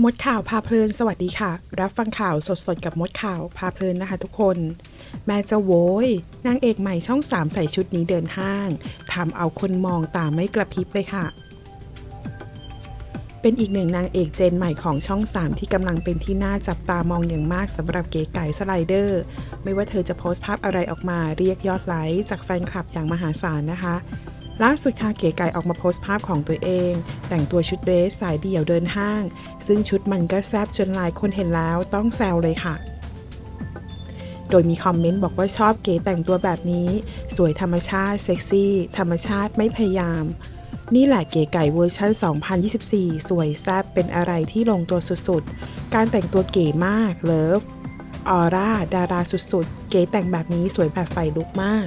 มดข่าวพาเพลินสวัสดีค่ะ รับฟังข่าวสดๆกับมดข่าวพาเพลินนะคะทุกคน แม่จะโวยนางเอกใหม่ช่องสามใส่ชุดนี้เดินห้างทำเอาคนมองตาไม่กระพริบเลยค่ะ เป็นอีกหนึ่งนางเอกเจนใหม่ของช่อง3ที่กำลังเป็นที่น่าจับตามองอย่างมากสำหรับเก๋ไก่สไลเดอร์ ไม่ว่าเธอจะโพสต์ภาพอะไรออกมาเรียกยอดไลค์จากแฟนคลับอย่างมหาศาลนะคะ ล่าสุดค่ะเก๋ไก่ออกมาโพสต์ภาพของตัวเอง แต่งตัวชุดเดรสสายเดี่ยวเดินห้าง ซึ่งชุดมันก็แซบจนหลายคนเห็นแล้วต้องแซวเลยค่ะ โดยมีคอมเมนต์บอกว่าชอบเก๋แต่งตัวแบบนี้ สวยธรรมชาติเซ็กซี่ ธรรมชาติไม่พยายาม นี่แหละเก๋ไก่เวอร์ชัน2024 สวยแซบเป็นอะไรที่ลงตัวสุดๆ การแต่งตัวเก๋มากเลิฟออร่าดาราสุดๆ เก๋แต่งแบบนี้สวยแบบไฟลุกมาก